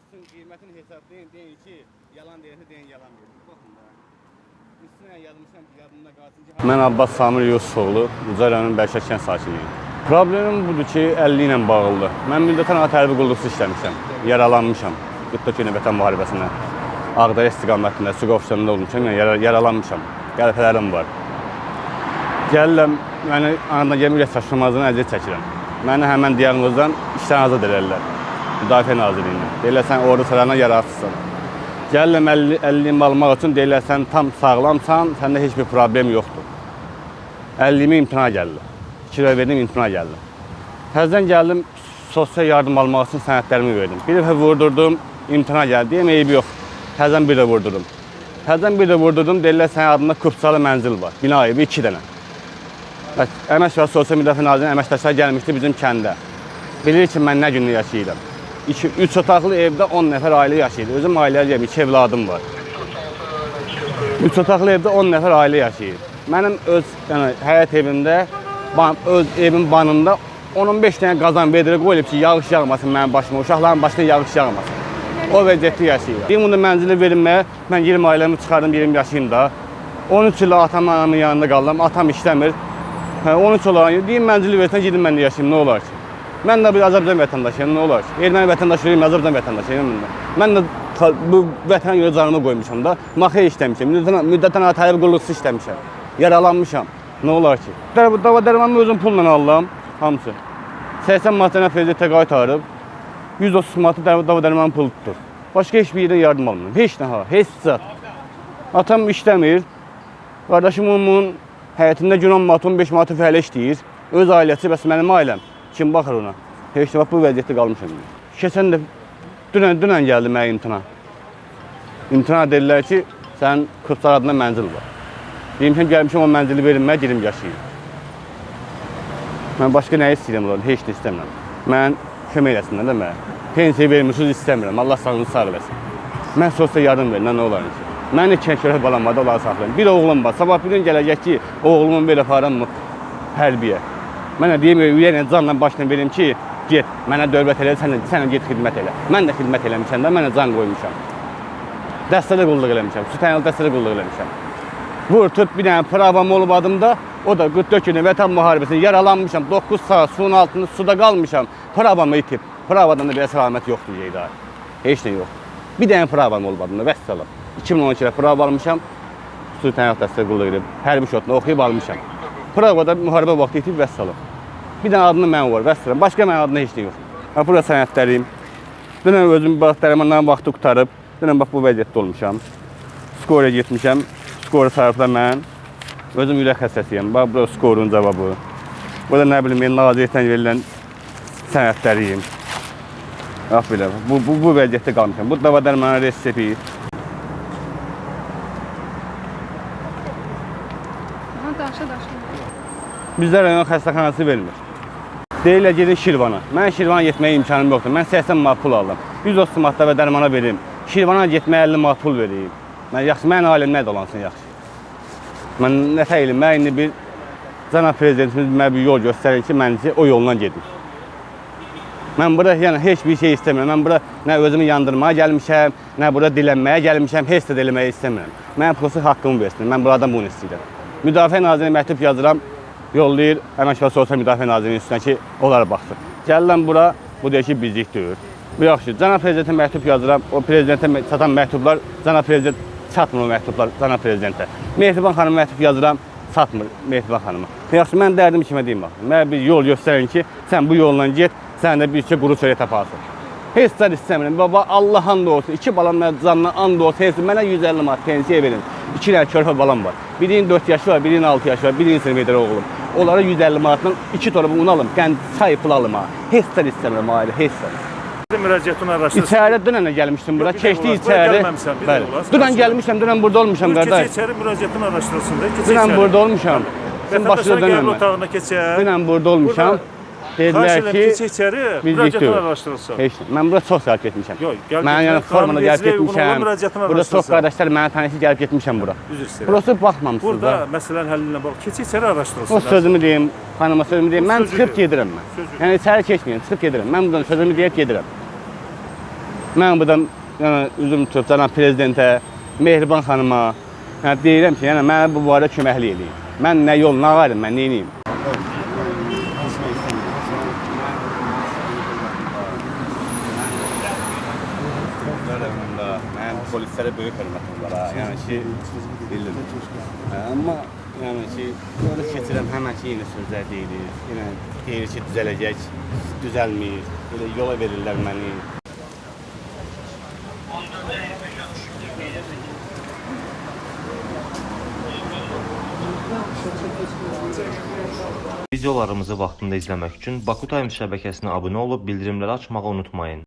Üstün qiymətini hesablayın, deyin ki, yalan deyirsə deyin yalan deyir. Baxın da. Mən Abbas Samir Yusufoğlu, Ucar rayonunun Bərşət kənd sakiniyim. Problemim budur ki, 50 ilə bağlıdır. Mən müddətən hava tərbi qulluqçu işləmişəm. Yaralanmışam. 44 gün vətən müharibəsində. Ağdərə istiqamətində, Suqa ofisində olmuşam, yəni yara yaralanmışam. Qəlpələrim var. Gəlirəm, məni anadan gəlmə ürək çaşılmazlığına əziyyət çəkirəm. Məni həmən diaqnozdan işdən azad edirlər. Müdafiə Nazirliyindən. Deyirlər sən ordu sırasına yararsızsan. Gəlirəm 50 50 almaq üçün deyirlər sən tam sağlamsan, səndə heç bir problem yoxdur. 50-mi imtina gəldi. 2 lira verdim, imtina gəldi. Təzədən gəldim, sosial yardım almaq üçün sənədlərimi verdim. Bir dəfə vurdurdum, imtina gəldi. Deyim, eybi yox. Təzədən bir də vurdurdum. Təzədən bir də vurdurdum, deyirlər sənin adında Kupçalı mənzil var. Bina evi 2 dənə. Əmək və Sosial Müdafiə Nazirliyinin əməkdaşları gəlmişdi bizim kəndə. Bilir ki, mən nə günlük yaşayıram. 2 3 otaqlı evdə 10 nəfər ailə yaşayır. Özüm ailəyə 2 evladım var. 3 otaqlı evdə 10 nəfər ailə yaşayır. Mənim öz yəni həyət evimdə, ban, öz evim banında 10-15 dənə qazan vedrə qoyulub ki, yağış yağmasın mənim başıma, uşaqların başına yağış yağmasın. O vəziyyətdə yaşayıram. Deyim onu mənzili verilməyə, mən 20 ailəmi çıxardım, 20 yaşayım da. 13 il atam anamın yanında qaldım, atam işləmir. Hə, 13 olaraq deyim mənzili versən gedim mən də yaşayım, nə olar ki? Mən də bir Azərbaycan vətəndaşıyam, nə olar? Erməni vətəndaşıyam, Azərbaycan vətəndaşıyam mən də. Mən də bu vətənə görə canımı qoymuşam da. Maxya işləmişəm, müddətən tələb qulluqçu işləmişəm. Yaralanmışam. Nə olar ki? Dava, dava dərmanımı özüm pulla aldım, hamısı. 80 manatına prezidentə qaytarıb, 130 manatı dava, dərmanı pul tutur. Başqa heç bir yerdən yardım almıram. Heç nə ha, heç zat. Atam işləmir. Qardaşım onun həyətində gün 10 manat, 15 manat fəhlə işləyir. Öz ailəsi, bəs mənim ailəm. Kim baxır ona? Heç bax bu vəziyyətdə qalmışam. Keçən də dünən dünən gəldi mənə imtina. İmtina dedilər ki, sən Kırxlar adına mənzil var. Demişəm gəlmişəm o mənzili verin, mən gedim yaşayayım. Mən başqa nə istəyirəm onlardan? Heç nə istəmirəm. Mən kömək eləsinlər də mənə. Pensiya vermişsiniz istəmirəm. Allah sağlığınızı sağ eləsin. Mən sosial yardım verin, nə olar ki? Mən iki şərəf balam var, da onları saxlayın. Bir oğlum var. Sabah bir gün gələcək ki, oğlumun belə aparım mı hərbiyə. Mənə deyim, üyəylə canla başla verim ki, get, mənə dövlət elə, sən, sən get xidmət elə. Mən də xidmət eləmişəm də, mənə can qoymuşam. Dəstədə qulluq eləmişəm, Sütəyəl dəstədə qulluq eləmişəm. Vur tut bir dənə pravam olub adımda. O da 44 günü vətən müharibəsində yaralanmışam. 9 saat suyun altında suda qalmışam. Pravamı itib. Pravadan da belə səlamət yoxdur yeydə. Heç nə yox. Bir dənə pravam olub adımda. Vəssalam. 2012-də prav almışam. Su tənək dəstə qulluq edib. Hərbi şotla oxuyub almışam. Pravada müharibə vaxtı itib vəssalam. Bir dənə adını mən var. Vəssalam. Başqa mənim adımda heç nə yox. Ha bura sənədlərim. Dünən özüm bax dərmandan vaxtı qutarıb. Dünən bax bu vəziyyətdə olmuşam. Skora getmişəm. Skoru sayıblar mən. Özüm ürək xəstəsiyəm. Bax bu skorun cavabı. Burada nə bilim mən nazirlikdən verilən sənədləriyim. Bax belə. Bu bu bu vəziyyətdə qalmışam. Bu dava dərmanı daşı. Bizdə rayon xəstəxanası vermir. Deyirlər gedin Şirvana. Mən Şirvana getməyə imkanım yoxdur. Mən 80 manat pul aldım. 130 manat da dərmana verim. Şirvana getməyə 50 manat pul vereyim. Mən yaxşı, mənim ailəm nə dolansın yaxşı. Mən nə təyilim, mən indi bir cənab prezidentimiz mənə bir yol göstərir ki, mənci o yolla gedim. Mən bura yəni heç bir şey istəmirəm. Mən bura nə özümü yandırmağa gəlmişəm, nə bura dilənməyə gəlmişəm, heç də eləməyi istəmirəm. Mən pulsu haqqımı versin. Mən buradan bunu istəyirəm. Müdafiə Nazirinə məktub yazıram, yollayır Əmək və Sosial Müdafiə Nazirliyinin üstünə ki, onlar baxsın. Gəlirəm bura, bu deyir ki, bizlik deyil. Bu yaxşı, cənab prezidentə məktub yazıram. O prezidentə çatan məktublar, cənab prezident çatmır o məktublar cənab prezidentə. Mehriban xanım məktub yazıram, çatmır Mehriban xanıma. Yaxşı, mən dərdim kimə deyim bax. Mənə bir yol göstərin ki, sən bu yolla get, sən də bir şey quru çörək taparsın. Heç zət istəmirəm. Baba Allah and olsun. İki balam mənə canına and olsun. Heç mənə 150 manat pensiya verin. İki dənə körpə balam var. Birinin 4 yaşı var, birinin 6 yaşı var, birinin sinifdə oğlum. Onlara 150 manatdan 2 torba un alım, qənd çay pul alım ha. Heç zət istəmirəm ailə, heç zət. müraciətini araşdırsın. İçəri dünən gəlmişdim bura. Keçdi içəri. Bəli. Dünən gəlmişəm, dünən burada olmuşam qardaş. Keçə içəri müraciətini araşdırsın da. Dünən burada olmuşam. Başınıza Vətəndaşlar otağına keçər. Dünən burada olmuşam. Xahiş Dedilər ki, keçə içəri, deyil. araşdırsın. Heç. Mən bura çox gəlib getmişəm. Yox, gəlib Mən yəni formada gəlib getmişəm. Burada çox qardaşlar mənə tanışı gəlib getmişəm bura. Üzr istəyirəm. Burası baxmamısınız Burada da. məsələnin həllinə bax. Keçə içəri araşdırsın. O sözümü deyim, xanıma sözümü deyim. Mən çıxıb gedirəm mən. Yəni içəri keçməyim, çıxıb gedirəm. Mən buradan sözümü deyib gedirəm. Mən burada yəni üzüm tutub cənab prezidentə, Mehriban xanıma yəni deyirəm ki, yəni mənə bu barədə köməklik eləyin. Mən nə yol, nə ağarım, mən nə edeyim? Mən polislərə böyük hörmətim var ha. Yəni ki, bildim. Hə, Amma yəni ki, orada keçirəm həmən ki, yenə sözlər deyilir. Yenə deyir ki, düzələcək, düzəlmir. Elə yola verirlər məni. Videolarımızı vaxtında izləmək üçün Baku Times şəbəkəsinə abunə olub bildirimləri açmağı unutmayın.